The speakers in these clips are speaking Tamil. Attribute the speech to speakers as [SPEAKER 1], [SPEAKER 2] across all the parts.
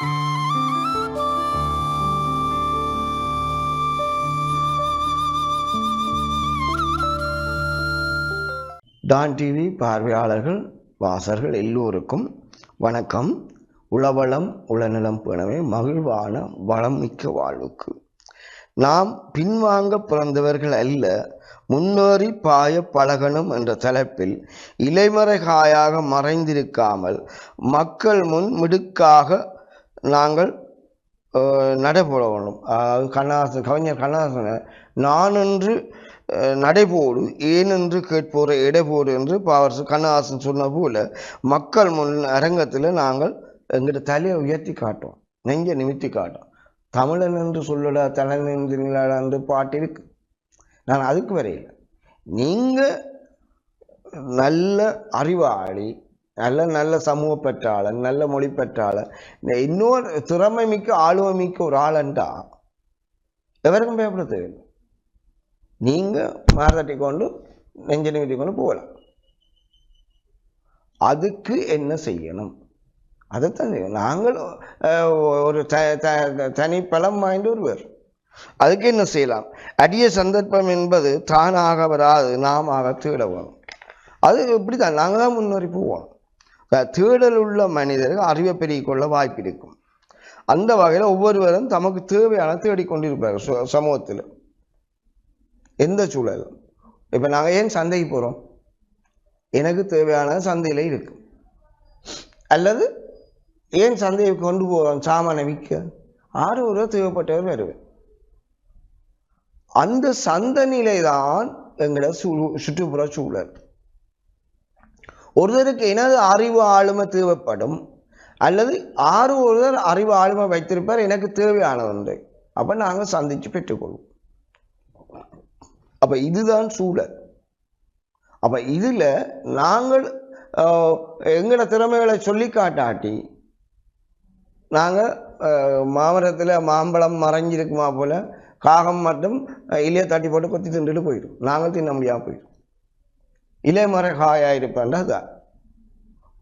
[SPEAKER 1] டான் டிவி பார்வையாளர்கள் வாசர்கள் எல்லோருக்கும் வணக்கம். உளவளம் உளநலம் பேணவே மகிழ்வான வளம் மிக்க வாழ்வுக்கு. நாம் பின்வாங்க பிறந்தவர்கள் அல்ல முன்னேறி பாய பழகணும் என்ற தலைப்பில் இலைமறை காயாக மறைந்திருக்காமல் மக்கள் முன் மிடுக்காக நாங்கள் அஹ், நடைபோடணும் அதாவது கண்ணாசன் கவிஞர் கண்ணாசன நான் என்று நடைபோடு ஏனென்று கேட்போரை இடைபோடு என்று பாவரசு கண்ணாசன் சொன்ன போல மக்கள் முன் அரங்கத்தில் நாங்கள் எங்கிட்ட தலையை உயர்த்தி காட்டோம் நெஞ்ச நிமித்தி காட்டும் தமிழன் என்று சொல்லடா தலைநின்றா என்று பாட்டு இருக்கு. நான் அதுக்கு வரையில நீங்கள் நல்ல அறிவாளி நல்ல நல்ல சமூக பெற்றாளன் நல்ல மொழி பெற்றாளன். இந்த இன்னொரு திறமை மிக்க ஆளுமை மிக்க ஒரு ஆளண்டா? எவருக்கும் பயப்பட தேவையில்லை நீங்கள் மாரதட்டி கொண்டு நெஞ்சனை நிமித்தி கொண்டு போகலாம். அதுக்கு என்ன செய்யணும்? அதைத்தான் செய்யணும். நாங்கள் அஹ், ஒரு த த- தனி பலம் வாய்ந்த ஒருவர். அதுக்கு என்ன செய்யலாம்? அடிய சந்தர்ப்பம் என்பது தானாக வராது நாம தேட வேணும் அது இப்படிதான் நாங்கள் தான் முன்னேறி போவோம். தேடல் உள்ள மனிதர்கள் அறிவை பெருகிக்கொள்ள வாய்ப்பு இருக்கும் அந்த வகையில் ஒவ்வொருவரும் தமக்கு தேவையான தேடிக்கொண்டிருப்பார்கள் சு- சமூகத்தில். எந்த சூழலும் இப்போ நாங்கள் ஏன் சந்தைக்கு போகிறோம் எனக்கு தேவையான சந்தையில் இருக்கு. அல்லது ஏன் சந்தையை கொண்டு போகிறோம் சாமானை விற்க. ஆறு ஒரு தேவைப்பட்டவர் வருவேன் அந்த சந்த நிலை தான் எங்களோட சுற்றுப்புற சூழல். ஒருவருக்கு எனது அறிவு ஆளுமை தேவைப்படும் அல்லது ஆறு ஒருவர் அறிவு ஆளுமை வைத்திருப்பார் எனக்கு தேவையானது அப்போ நாங்கள் சந்தித்து பெற்றுக்கொள்வோம். அப்போ இதுதான் சூழல். அப்போ இதில் நாங்கள் எங்களோட திறமைகளை சொல்லி காட்டாட்டி நாங்கள் மாமரத்தில் மாம்பழம் மறைஞ்சிருக்குமா போல காகம் மட்டும் இல்லையே இலையை தட்டி போட்டு கொத்தி தின்றுட்டு போயிடும் நாங்கள் தின்ன முடியாமல் போயிடும் இலை மர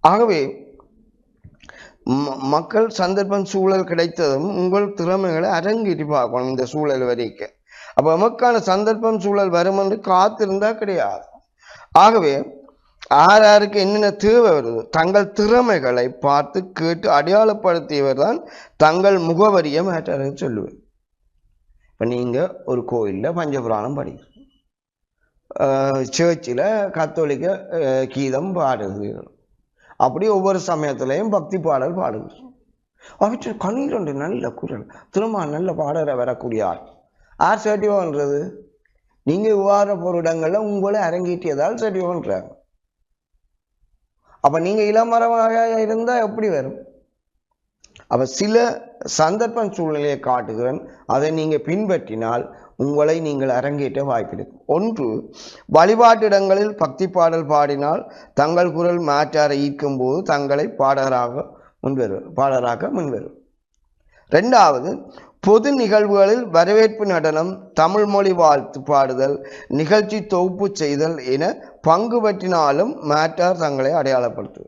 [SPEAKER 1] ஆகவே ம- மக்கள் சந்தர்ப்பம் சூழல் கிடைத்ததும் உங்கள் திறமைகளை அரங்கேற்றி பார்க்கணும் இந்த சூழல் வரைக்கும் அப்போ நமக்கான சந்தர்ப்பம் சூழல் வரும் என்று காத்திருந்தா கிடையாது. ஆகவே யார் யாருக்கு என்னென்ன தேவை வருது தங்கள் திறமைகளை பார்த்து கேட்டு அடையாளப்படுத்தியவர் தான் தங்கள் முகவரியை மேட்டரை சொல்லுவேன். இப்போ நீங்கள் ஒரு கோயிலில் பஞ்சபுராணம் படிக்கிறீங்க சேர்ச்சில் கத்தோலிக்க கீதம் பாடுகிறீர்கள் அப்படி ஒவ்வொரு சமயத்துலேயும் பக்தி பாடல் பாடுகிறோம் அவற்றில் கண்ணீரண்டு நல்ல குரல் திரும்ப நல்ல பாடற வரக்கூடிய ஆள். யார் சர்டிஃபிகேட்ன்றது நீங்கள் விவாத பொருடங்களில் உங்களை அரங்கேற்றியதால் சர்டிஃபிகேட்ன்றாங்க அப்போ நீங்கள் இளமரமாக இருந்தால் எப்படி வரும்? அப்போ சில சந்தர்ப்பம் சூழ்நிலையை காட்டுகிறேன். அதை நீங்கள் பின்பற்றினால் உங்களை நீங்கள் அரங்கேற்ற வாய்ப்பிருக்கும் ஒன்று வழிபாட்டிடங்களில் பக்தி பாடல் பாடினால் தங்கள் குரல் மாற்றாரை ஈர்க்கும் போது தங்களை பாடகராக முன்வரும் பாடகராக முன்வரும். ரெண்டாவது பொது நிகழ்வுகளில் வரவேற்பு நடனம் தமிழ் மொழி வாழ்த்து பாடுதல் நிகழ்ச்சி தொகுப்பு செய்தல் என பங்கு பற்றினாலும் மாற்றார் தங்களை அடையாளப்படுத்து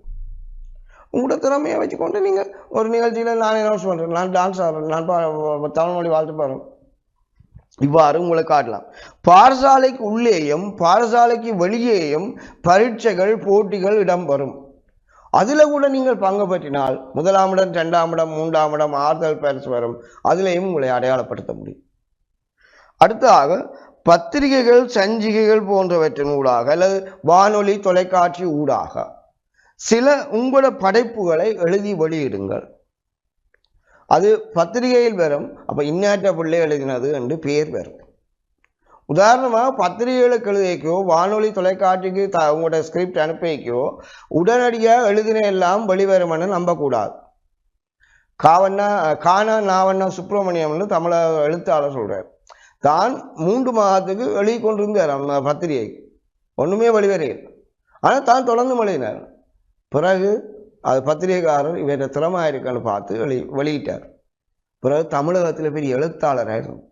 [SPEAKER 1] உங்களோட திறமையை வச்சுக்கொண்டு நீங்கள் ஒரு நிகழ்ச்சியில் நான் அனௌன்ஸ் பண்ணுறேன் நான் டான்ஸ் ஆடுறேன். நான் பா- தமிழ் மொழி வாழ்த்து பாடுறேன். இவ்வாறு உங்களை காட்டலாம். பாடசாலைக்கு உள்ளேயும் பாடசாலைக்கு வெளியேயும் பரீட்சைகள் போட்டிகள் இடம்பெறும். அதில் கூட நீங்கள் பங்கு பற்றினால் முதலாம் இடம் ரெண்டாம் இடம் மூன்றாம் இடம் ஆறுதல் பரிசு வரும். அதிலேயும் உங்களை அடையாளப்படுத்த முடியும். அடுத்ததாக பத்திரிகைகள் சஞ்சிகைகள் போன்றவற்றின் ஊடாக அல்லது வானொலி தொலைக்காட்சி ஊடாக சில உங்களோட படைப்புகளை எழுதி வெளியிடுங்கள். அது பத்திரிகையில் வரும். அப்போ இன்னாற்ற பிள்ளை எழுதினது என்று பேர் வரும். உதாரணமாக பத்திரிகைகளுக்கு எழுதிக்கோ வானொலி தொலைக்காட்சிக்கு த உங்களோட ஸ்கிரிப்ட் அனுப்பிக்கோ உடனடியாக எழுதின எல்லாம் வெளிவருமென்னு நம்பக்கூடாது. காவண்ணா கானா நாவண்ணா சுப்பிரமணியம்னு தமிழக எழுத்தாளர் சொல்கிறார் தான் மூன்று மாதத்துக்கு எழுதி கொண்டிருந்தார் அந்த பத்திரிகை. ஒன்றுமே வெளிவரையில் ஆனால் தான் தொடர்ந்து மழையினார் பிறகு அது பத்திரிகைக்காரர் இவர திறமை இருக்கான்னு பார்த்து வெளி வெளியிட்டார். பிறகு தமிழகத்தில் பெரிய எழுத்தாளராக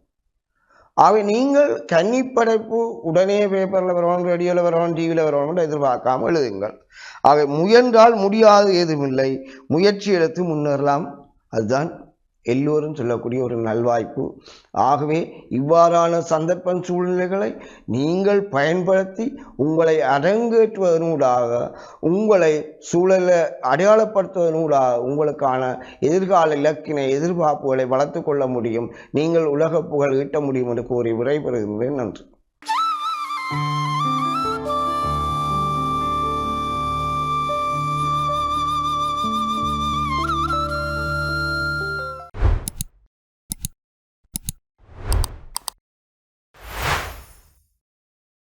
[SPEAKER 1] ஆகவே நீங்கள் கன்னிப்படைப்பு உடனே பேப்பரில் வரணும் ரேடியோவில் வரணும் டிவியில் வரணும்னு எதிர்பார்க்காம எழுதுங்கள். ஆக முயன்றால் முடியாது ஏதுமில்லை. முயற்சி எடுத்து முன்னேறலாம். அதுதான் எல்லோரும் சொல்லக்கூடிய ஒரு நல்வாய்ப்பு. ஆகவே இவ்வாறான சந்தர்ப்ப சூழ்நிலைகளை நீங்கள் பயன்படுத்தி உங்களை அரங்கேற்றுவதனூடாக உங்களை சூழலை அடையாளப்படுத்துவதனூடாக உங்களுக்கான எதிர்கால இலக்கினை எதிர்பார்ப்புகளை வளர்த்து கொள்ள முடியும். நீங்கள் உலக புகழ் ஈட்ட முடியும் என்று கூறி விடைபெறுகின்றேன். நன்றி.